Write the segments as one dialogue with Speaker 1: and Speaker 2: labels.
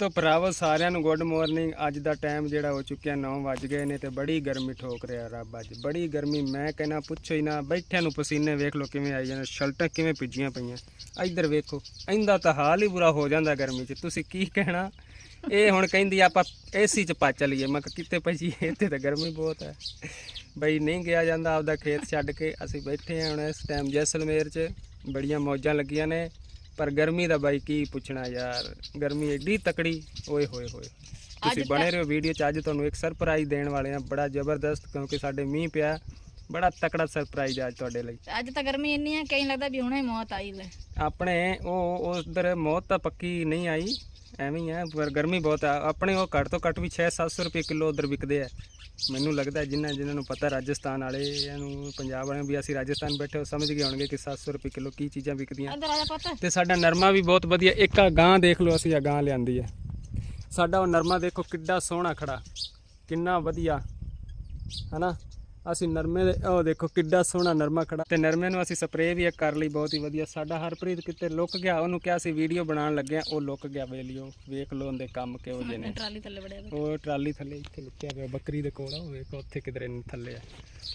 Speaker 1: ਤੋ ਭਰਾਵੋ, ਸਾਰਿਆਂ ਨੂੰ ਗੁੱਡ ਮਾਰਨਿੰਗ ਅੱਜ ਦਾ ਟਾਈਮ ਜਿਹੜਾ ਹੋ ਚੁੱਕਿਆ 9 ਵੱਜ ਗਏ ਨੇ ਤੇ ਬੜੀ ਗਰਮੀ ਠੋਕ ਰਿਹਾ ਰੱਬ ਅੱਜ। ਬੜੀ ਗਰਮੀ, ਮੈਂ ਕਹਿੰਦਾ ਪੁੱਛੋ ਹੀ ਨਾ, ਬੈਠਿਆਂ ਨੂੰ ਪਸੀਨੇ ਵੇਖ ਲਓ ਕਿਵੇਂ ਆਈ ਜਾਂਦੇ, ਸ਼ਰਟਾਂ ਕਿਵੇਂ ਭਿੱਜੀਆਂ ਪਈਆਂ। ਇੱਧਰ ਵੇਖੋ ਇਹਦਾ ਤਾਂ ਹਾਲ ਹੀ ਬੁਰਾ ਹੋ ਜਾਂਦਾ ਗਰਮੀ 'ਚ। ਤੁਸੀਂ ਕੀ ਕਹਿਣਾ? ਇਹ ਹੁਣ ਕਹਿੰਦੀ ਆਪਾਂ ਏਸੀ 'ਚ ਪਾ ਚਲੀਏ। ਮੈਂ ਕਿਹਾ, ਕਿੱਥੇ ਭਾਜੀ? ਇੱਥੇ ਤਾਂ ਗਰਮੀ ਬਹੁਤ ਹੈ। ਬਈ ਨਹੀਂ ਗਿਆ ਜਾਂਦਾ ਆਪਦਾ ਖੇਤ ਛੱਡ ਕੇ। ਅਸੀਂ ਬੈਠੇ ਹਾਂ ਹੁਣ ਇਸ ਟਾਈਮ ਜੈਸਲਮੇਰ 'ਚ। ਬੜੀਆਂ ਮੌਜਾਂ ਲੱਗੀਆਂ ਨੇ। ਪਰ ਗਰਮੀ ਦਾ ਬਾਈ ਕੀ ਪੁੱਛਣਾ ਯਾਰ ਗਰਮੀ ਏਡੀ ਤਕੜੀ ਓਏ ਹੋਏ ਹੋਏ। ਤੁਸੀਂ ਬਣੇ ਰਹੋ ਵੀਡੀਓ 'ਚ ਅੱਜ ਤੁਹਾਨੂੰ ਇੱਕ ਸਰਪ੍ਰਾਈਜ਼ ਦੇਣ ਵਾਲੇ ਆ ਬੜਾ ਜ਼ਬਰਦਸਤ ਕਿਉਂਕਿ ਸਾਡੇ ਮੀਂਹ ਪਿਆ ਬੜਾ ਤਕੜਾ ਸਰਪ੍ਰਾਈਜ਼ ਅੱਜ ਤੁਹਾਡੇ ਲਈ।
Speaker 2: ਅੱਜ ਤਾਂ ਗਰਮੀ ਇੰਨੀ ਹੈ ਕਈ ਲੱਗਦਾ ਵੀ ਹੁਣੇ ਮੌਤ ਆਈ ਲੈ।
Speaker 1: ਆਪਣੇ ਉਹ ਉਧਰ ਮੌਤ ਤਾਂ ਪੱਕੀ ਨਹੀਂ ਆਈ ਐਵੇਂ ਹੀ ਹੈ ਪਰ ਗਰਮੀ ਬਹੁਤ ਆ। ਆਪਣੇ ਉਹ ਘੱਟ ਤੋਂ ਘੱਟ ਵੀ 6-700 ਰੁਪਏ ਕਿਲੋ ਉਧਰ ਵਿਕਦੇ ਆ। ਮੈਨੂੰ ਲੱਗਦਾ ਜਿਨ੍ਹਾਂ ਜਿਨ੍ਹਾਂ ਨੂੰ ਪਤਾ ਰਾਜਸਥਾਨ ਵਾਲੇ ਇਹਨੂੰ ਪੰਜਾਬ ਵਾਲਿਆਂ ਵੀ ਅਸੀਂ ਰਾਜਸਥਾਨ ਬੈਠੇ ਹੋ ਸਮਝ ਗਏ ਹੋਣਗੇ ਕਿ 700 ਰੁਪਏ ਕਿਲੋ ਕੀ ਚੀਜ਼ਾਂ ਵਿਕਦੀਆਂ।
Speaker 2: ਆ
Speaker 1: ਤੇ ਸਾਡਾ ਨਰਮਾ ਵੀ ਬਹੁਤ ਵਧੀਆ ਇੱਕ ਆ ਗਾਂ ਦੇਖ ਲਓ ਅਸੀਂ ਆ ਗਾਂ ਲਿਆਂਦੀ ਹੈ ਸਾਡਾ ਉਹ ਨਰਮਾ ਦੇਖੋ ਕਿੱਡਾ ਸੋਹਣਾ ਖੜਾ ਕਿੰਨਾ ਵਧੀਆ ਹਨਾ? ਅਸੀਂ ਨਰਮੇ ਦੇ ਉਹ ਦੇਖੋ ਕਿੱਡਾ ਸੋਹਣਾ ਨਰਮਾ ਖੜਾ। ਤੇ ਨਰਮੇ ਨੂੰ ਅਸੀਂ ਸਪਰੇਅ ਵੀ ਕਰ ਲਈ ਬਹੁਤ ਹੀ ਵਧੀਆ। ਸਾਡਾ ਹਰਪ੍ਰੀਤ ਕਿਤੇ ਲੁੱਕ ਗਿਆ ਉਹਨੂੰ ਕਿਹਾ ਸੀ ਵੀਡੀਓ ਬਣਾਉਣ ਲੱਗਿਆ ਉਹ ਲੁੱਕ ਗਿਆ ਵੇਲਿਓ ਵੇਖ ਲਓ ਉਹਦੇ ਕੰਮ ਕਿਹੋ ਜਿਹੇ ਨੇ।
Speaker 2: ਟਰਾਲੀ ਥੱਲੇ ਵੜਿਆ ਵਾ।
Speaker 1: ਉਹ ਟਰਾਲੀ ਥੱਲੇ ਇੱਥੇ ਲੁਕਿਆ ਪਿਆ ਬੱਕਰੀ ਦੇ ਕੋਲ ਆ ਉਹ ਵੇਖੋ ਉੱਥੇ ਕਿਧਰੇ ਥੱਲੇ ਆ।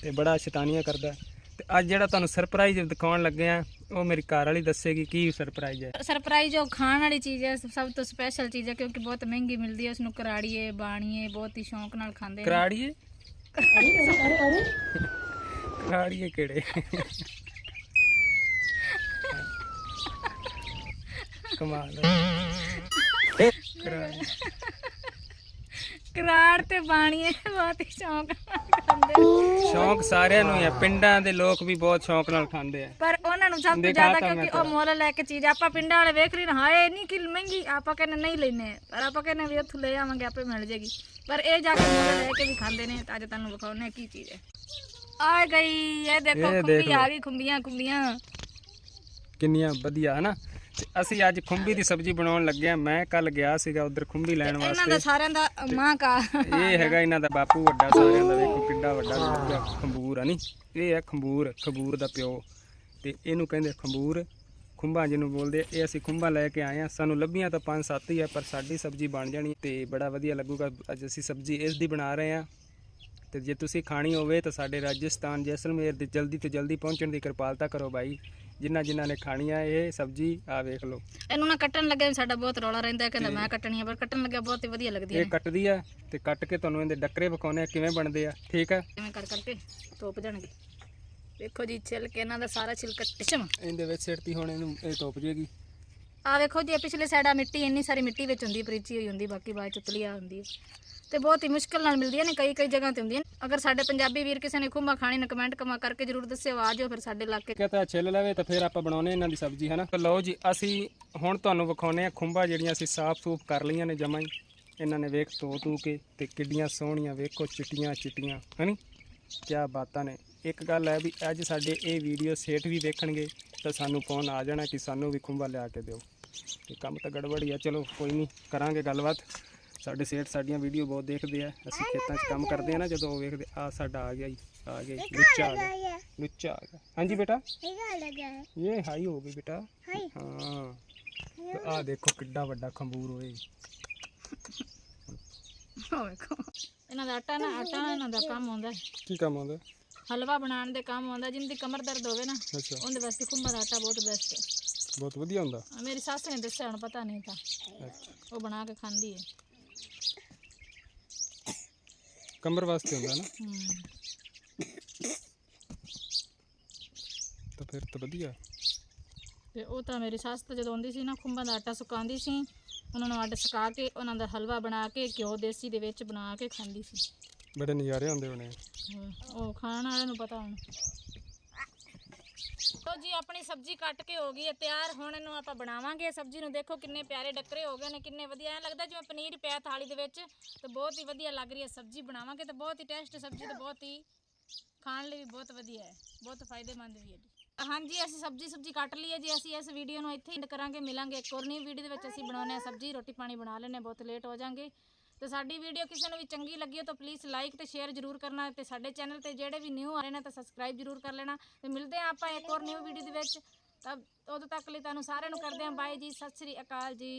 Speaker 1: ਤੇ ਬੜਾ ਸ਼ੈਤਾਨੀਆਂ ਕਰਦਾ ਤੇ ਅੱਜ ਜਿਹੜਾ ਤੁਹਾਨੂੰ ਸਰਪ੍ਰਾਈਜ਼ ਦਿਖਾਉਣ ਲੱਗੇ ਆ ਉਹ ਮੇਰੀ ਘਰ ਵਾਲੀ ਦੱਸੇਗੀ ਕੀ ਸਰਪ੍ਰਾਈਜ਼ ਹੈ।
Speaker 2: ਸਰਪ੍ਰਾਈਜ਼ ਜੋ ਖਾਣ ਵਾਲੀ ਚੀਜ਼ ਹੈ ਸਭ ਤੋਂ ਸਪੈਸ਼ਲ ਚੀਜ਼ ਹੈ ਕਿਉਂਕਿ ਬਹੁਤ ਮਹਿੰਗੀ ਮਿਲਦੀ ਹੈ ਉਸ ਨੂੰ ਕਰਾੜੀਏ ਬਾਣੀਏ ਬਹੁਤ ਹੀ ਸ਼ੌਂਕ ਨਾਲ ਖਾਂਦੇ ਨੇ।
Speaker 1: ਕਰਾੜੀਏ? ਕਰਾੜੀਏ ਕਿਹੜੇ ਕਮਾਲ। ਕਰਾੜੀ।
Speaker 2: ਕਰਾੜ ਤੇ ਬਾਣੀਏ ਬਹੁਤ ਹੀ ਸ਼ੌਂਕ ਨਾਲ ਖਾਂਦੇ ਨੇ।
Speaker 1: ਸ਼ੌਂਕ ਸਾਰਿਆਂ ਨੂੰ ਹੀ ਆ ਪਿੰਡਾਂ ਦੇ ਲੋਕ ਵੀ ਬਹੁਤ ਸ਼ੌਂਕ ਨਾਲ ਖਾਂਦੇ ਆ
Speaker 2: ਪਰ ਉਹਨਾਂ ਨੂੰ ਸਭ ਤੋਂ ਜ਼ਿਆਦਾ ਕਿਉਂਕਿ ਉਹ ਮੁੱਲ ਲੈ ਕੇ ਚੀਜ਼ ਆਪਾਂ ਪਿੰਡਾਂ ਵਾਲੇ ਵੇਖ ਰਹੇ ਨਾ ਹਾਏ ਨਹੀਂ ਕਿ ਮਹਿੰਗੀ ਆਪਾਂ ਕਹਿੰਦੇ ਨਹੀਂ ਲੈਨੇ ਪਰ ਆਪਾਂ ਕਹਿੰਦੇ ਵੀ ਉੱਥੋਂ ਲੈ ਆਵਾਂਗੇ ਆਪੇ ਮਿਲ ਜੇਗੀ। ਪਰ ਇਹ ਜਾ ਕੇ ਮੁੱਲ ਲੈ ਕੇ ਵੀ ਖਾਂਦੇ ਨੇ ਤਾਂ ਅੱਜ ਤੁਹਾਨੂੰ ਵਿਖਾਉਣੇ ਕੀ ਚੀਜ਼ ਹੈ। ਆ ਗਈ ਇਹ ਦੇਖੋ ਖੁੰਬੀ ਆ ਗਈ ਖੁੰਬੀਆਂ ਖੁੰਬੀਆਂ।
Speaker 1: ਕਿੰਨੀਆਂ ਵਧੀਆ ਹਨਾ? ਅਸੀਂ ਅੱਜ ਖੁੰਬੀ ਦੀ ਸਬਜ਼ੀ ਬਣਾਉਣ ਲੱਗੇ ਆ ਮੈਂ ਕੱਲ ਗਿਆ ਸੀਗਾ ਉਧਰ ਖੁੰਬੀ ਲੈਣ
Speaker 2: ਇਹਨਾਂ
Speaker 1: ਵਾਸਤੇ।
Speaker 2: ਦਾ ਸਾਰਿਆਂ ਦਾ ਮਾਂ ਕਾ
Speaker 1: ਇਹ ਹੈਗਾ ਇਹਨਾਂ ਦਾ ਬਾਪੂ ਵੱਡਾ ਸਾਰਿਆਂ ਦਾ ਵੇਖੋ ਕਿੱਡਾ ਵੱਡਾ ਖੰਬੂਰ ਆ ਨਹੀਂ? ਇਹ ਹੈ ਖੰਬੂਰ ਖੰਬੂਰ ਦਾ ਪਿਓ। ਤੇ ਇਹਨੂੰ ਕਹਿੰਦੇ ਖੰਬੂਰ। ਖੁੰਬਾਂ ਜਿਹਨੂੰ ਬੋਲਦੇ ਆ। ਇਹ ਅਸੀਂ ਖੁੰਬਾਂ ਲੈ ਕੇ ਆਏ ਆ। ਸਾਨੂੰ ਲੱਭੀਆਂ ਤਾਂ ਪੰਜ ਸੱਤ ਹੀ ਆ ਪਰ ਸਾਡੀ ਸਬਜ਼ੀ ਬਣ ਜਾਣੀ ਤੇ ਬੜਾ ਵਧੀਆ ਲੱਗੂਗਾ। ਅੱਜ ਅਸੀਂ ਸਬਜ਼ੀ ਇਸ ਦੀ ਬਣਾ ਰਹੇ ਆ। ਤੇ ਜੇ ਤੁਸੀਂ ਖਾਣੀ ਹੋਵੇ ਤਾਂ ਸਾਡੇ ਰਾਜਸਥਾਨ ਜੈਸਲਮੇਰ ਦੇ ਜਲਦੀ ਤੋਂ ਜਲਦੀ ਪਹੁੰਚਣ ਦੀ ਕਿਰਪਾਲਤਾ ਕਰੋ ਬਾਈ। ਜਿਨ੍ਹਾਂ ਜਿਨ੍ਹਾਂ ਨੇ ਖਾਣੀ ਆ ਇਹ ਸਬਜ਼ੀ ਆ ਵੇਖ ਲਓ।
Speaker 2: ਇਹਨੂੰ ਨਾ ਕੱਟਣ ਲੱਗੇ ਵੀ ਸਾਡਾ ਬਹੁਤ ਰੌਲਾ ਰਹਿੰਦਾ। ਕਹਿੰਦਾ ਮੈਂ ਕੱਟਣੀ ਹੈ ਪਰ ਕੱਟਣ ਲੱਗਿਆ ਬਹੁਤ ਹੀ ਵਧੀਆ ਲੱਗਦੀ ਹੈ
Speaker 1: ਇਹ ਕੱਟਦੀ ਆ ਤੇ ਕੱਟ ਕੇ ਤੁਹਾਨੂੰ ਇਹਦੇ ਡੱਕਰੇ ਵਿਖਾਉਣੇ ਆ ਕਿਵੇਂ ਬਣਦੇ ਆ। ਠੀਕ ਆ?
Speaker 2: ਐਵੇਂ ਕਰ ਕਰਕੇ ਤੋਪ ਜਾਣਗੇ? ਵੇਖੋ ਜੀ ਛਿੱਲ ਕੇ ਇਹਨਾਂ ਦਾ ਸਾਰਾ ਛਿਲਕਾ ਟਿਸ਼ਮ
Speaker 1: ਇਹਦੇ ਵਿੱਚ ਸਿਰਤੀ ਹੁਣ ਇਹਨੂੰ ਇਹ ਟੋਪ ਜੇਗੀ।
Speaker 2: ਆ ਵੇਖੋ ਜੀ ਇਹ ਪਿਛਲੇ ਸਾਈਡ ਆ ਮਿੱਟੀ ਇੰਨੀ ਸਾਰੀ ਮਿੱਟੀ ਵਿੱਚ ਹੁੰਦੀ ਪਰੀਚੀ ਹੋਈ ਹੁੰਦੀ ਬਾਕੀ ਬਾਅਦ ਚ ਉਤਲੀ ਆ ਹੁੰਦੀ ਹੈ। ਤੇ ਬਹੁਤ ਹੀ ਮੁਸ਼ਕਲ ਨਾਲ ਮਿਲਦੀਆਂ ਨੇ ਕਈ ਕਈ ਜਗ੍ਹਾ ਤੇ ਹੁੰਦੀਆਂ ਨੇ। ਅਗਰ ਸਾਡੇ ਪੰਜਾਬੀ ਵੀਰ ਕਿਸੇ ਨੇ ਖੁੰਬਾ ਖਾਣੀ ਨੇ ਕਮੈਂਟ ਕਮਾ ਕਰਕੇ ਜਰੂਰ ਦੱਸਿਓ ਆ ਜਾਓ ਫਿਰ ਸਾਡੇ ਇਲਾਕੇ।
Speaker 1: ਕਹਤਾ ਛਿੱਲ ਲਵੇ ਤਾਂ ਫਿਰ ਆਪਾਂ ਬਣਾਉਨੇ ਇਹਨਾਂ ਦੀ ਸਬਜ਼ੀ ਹਨਾ? ਤਾਂ ਲਓ ਜੀ ਅਸੀਂ ਹੁਣ ਤੁਹਾਨੂੰ ਵਿਖਾਉਨੇ ਆ ਖੁੰਬਾਂ ਜਿਹੜੀਆਂ ਅਸੀਂ ਸਾਫ਼ ਸੂਫ ਕਰ ਲਈਆਂ ਨੇ ਜਮਾਂ ਹੀ। ਇਹਨਾਂ ਨੇ ਵੇਖ ਧੋ ਧੂ ਕੇ ਤੇ ਕਿੱਡੀਆਂ ਸੋਹਣੀਆਂ ਵੇਖੋ ਚਿੱਟੀਆਂ ਚਿੱਟੀਆਂ ਹਨੀ? ਕਿਆ ਬਾਤਾਂ ਨੇ। ਇੱਕ ਗੱਲ ਹੈ ਵੀ ਅੱਜ ਸਾਡੇ ਇਹ ਵੀਡੀਓ ਸੇਠ ਵੀ ਵੇਖਣਗੇ ਤਾਂ ਸਾਨੂੰ ਫੋਨ ਆ ਜਾਣਾ ਕਿ ਸਾਨੂੰ ਵੀ ਖੁੰਬਾ ਲਿਆ ਕੇ ਦਿਓ। ਤੇ ਕੰਮ ਤਾਂ ਗੜਬੜ ਹੀ ਆ ਚਲੋ ਕੋਈ ਨਹੀਂ ਕਰਾਂਗੇ ਗੱਲਬਾਤ। ਸਾਡੇ ਸੇਠ ਸਾਡੀਆਂ ਵੀਡੀਓ ਬਹੁਤ ਦੇਖਦੇ ਆ। ਅਸੀਂ ਖੇਤਾਂ 'ਚ ਕੰਮ ਕਰਦੇ ਆ ਨਾ ਜਦੋਂ ਉਹ ਵੇਖਦੇ ਆ ਸਾਡਾ ਆ ਗਿਆ ਜੀ ਆ ਗਿਆ ਜੀ, ਲੁੱਚਾ ਆ ਗਿਆ ਲੁੱਚਾ ਆ ਗਿਆ। ਹਾਂਜੀ ਬੇਟਾ? ਇਹ ਹਾਈ ਹੋ ਗਈ ਬੇਟਾ। ਹਾਂ। ਤੇ ਆ ਦੇਖੋ ਕਿੱਡਾ ਵੱਡਾ ਖੰਬੂਰ ਹੋਏ
Speaker 2: ਇਹਨਾਂ ਦਾ ਆਟਾ ਨਾ ਆਟਾ ਨਾ ਇਹਨਾਂ ਦਾ ਕੰਮ ਆਉਂਦਾ।
Speaker 1: ਕੀ ਕੰਮ ਆਉਂਦਾ?
Speaker 2: ਹਲਵਾ ਬਣਾਉਣ ਦੇ ਕੰਮ ਆਉਂਦਾ ਜਿੰਦੀ ਕਮਰ ਦਰਦ ਹੋਵੇ ਨਾ
Speaker 1: ਅੱਛਾ।
Speaker 2: ਉਹਦੇ ਵਾਸਤੇ ਖੁੰਬਾ ਦਾ ਆਟਾ ਬਹੁਤ ਬੈਸਟ ਹੈ।
Speaker 1: ਬਹੁਤ ਵਧੀਆ ਹੁੰਦਾ।
Speaker 2: ਮੇਰੀ ਸੱਸ ਨੇ ਦੱਸਿਆ ਹੁਣ ਪਤਾ ਨਹੀਂ ਤਾਂ। ਉਹ ਬਣਾ ਕੇ ਖਾਂਦੀ ਹੈ।
Speaker 1: ਕਮਰ ਵਾਸਤੇ ਹੁੰਦਾ ਨਾ।
Speaker 2: ਹੂੰ।
Speaker 1: ਤਾਂ ਫਿਰ ਤਾਂ ਵਧੀਆ।
Speaker 2: ਤੇ ਉਹ ਤਾਂ ਮੇਰੀ ਸੱਸ ਤਾਂ ਜਦੋਂ ਆਉਂਦੀ ਸੀ ਨਾ ਖੁੰਬਾਂ ਦਾ ਆਟਾ ਸੁਕਾਉਂਦੀ ਸੀ ਉਹਨਾਂ ਨੂੰ ਅੱਡ ਸੁਕਾ ਕੇ ਉਹਨਾਂ ਦਾ ਹਲਵਾ ਬਣਾ ਕੇ ਘਿਓ ਦੇਸੀ ਦੇ ਵਿੱਚ ਬਣਾ ਕੇ ਖਾਂਦੀ ਸੀ।
Speaker 1: ਬੜੇ ਨਜ਼ਾਰੇ ਆਉਂਦੇ ਹੋਣੇ।
Speaker 2: ਉਹ ਖਾਣ ਵਾਲਿਆਂ ਨੂੰ ਪਤਾ ਹੁਣ। ਤੋ ਜੀ, ਆਪਣੀ ਸਬਜ਼ੀ ਕੱਟ ਕੇ ਹੋ ਗਈ ਹੈ, ਤਿਆਰ। ਹੁਣ ਇਹਨੂੰ ਆਪਾਂ ਬਣਾਵਾਂਗੇ। ਸਬਜ਼ੀ ਨੂੰ ਦੇਖੋ, ਕਿੰਨੇ ਪਿਆਰੇ ਡੱਕਰੇ ਹੋ ਗਏ ਨੇ, ਕਿੰਨੇ ਵਧੀਆ। ਐ ਲੱਗਦਾ ਜਿਵੇਂ ਪਨੀਰ ਪਿਆ ਥਾਲੀ ਦੇ ਵਿੱਚ, ਤੇ ਬਹੁਤ ਹੀ ਵਧੀਆ ਲੱਗ ਰਹੀ ਹੈ ਸਬਜ਼ੀ ਬਣਾਵਾਂਗੇ, ਤੇ ਬਹੁਤ ਹੀ ਟੇਸਟ ਸਬਜ਼ੀ ਤੇ ਬਹੁਤ ਹੀ ਖਾਣ ਲਈ ਵੀ ਬਹੁਤ ਵਧੀਆ ਹੈ। ਬਹੁਤ ਫਾਇਦੇਮੰਦ ਵੀ ਹੈ ਜੀ। ਹਾਂਜੀ, ਅਸੀਂ ਸਬਜ਼ੀ ਸਬਜ਼ੀ ਕੱਟ ਲਈ ਹੈ ਜੀ। ਅਸੀਂ ਇਸ ਵੀਡੀਓ ਨੂੰ ਇੱਥੇ ਹੀ ਕਰਾਂਗੇ, ਮਿਲਾਂਗੇ ਇੱਕ ਹੋਰ ਨਵੀਂ ਵੀਡੀਓ ਦੇ ਵਿੱਚ। ਅਸੀਂ ਬਣਾਉਂਦੇ ਆ ਸਬਜ਼ੀ, ਰੋਟੀ ਪਾਣੀ ਬਣਾ ਲੈਣੇ ਬਹੁਤ ਲੇਟ ਹੋ ਜਾਾਂਗੇ ਤੇ ਸਾਡੀ ਵੀਡੀਓ ਕਿਸੇ ਨੂੰ ਵੀ ਚੰਗੀ ਲੱਗੀ ਹੋ ਤਾਂ ਪਲੀਜ਼ ਲਾਈਕ ਤੇ ਸ਼ੇਅਰ ਜਰੂਰ ਕਰਨਾ ਤੇ ਸਾਡੇ ਚੈਨਲ ਤੇ ਜਿਹੜੇ ਵੀ ਨਿਊ ਆ ਰਹੇ ਨੇ ਤਾਂ ਸਬਸਕ੍ਰਾਈਬ ਜਰੂਰ ਕਰ ਲੈਣਾ ਤੇ ਮਿਲਦੇ ਹਾਂ ਆਪਾਂ ਇੱਕ ਹੋਰ ਨਿਊ ਵੀਡੀਓ ਦੇ ਵਿੱਚ। ਤਾਂ ਉਦੋਂ ਤੱਕ ਲਈ ਤੁਹਾਨੂੰ ਸਾਰਿਆਂ ਨੂੰ ਕਰਦੇ ਹਾਂ। ਬਾਏ ਜੀ, ਸਤਿ ਸ੍ਰੀ ਅਕਾਲ ਜੀ।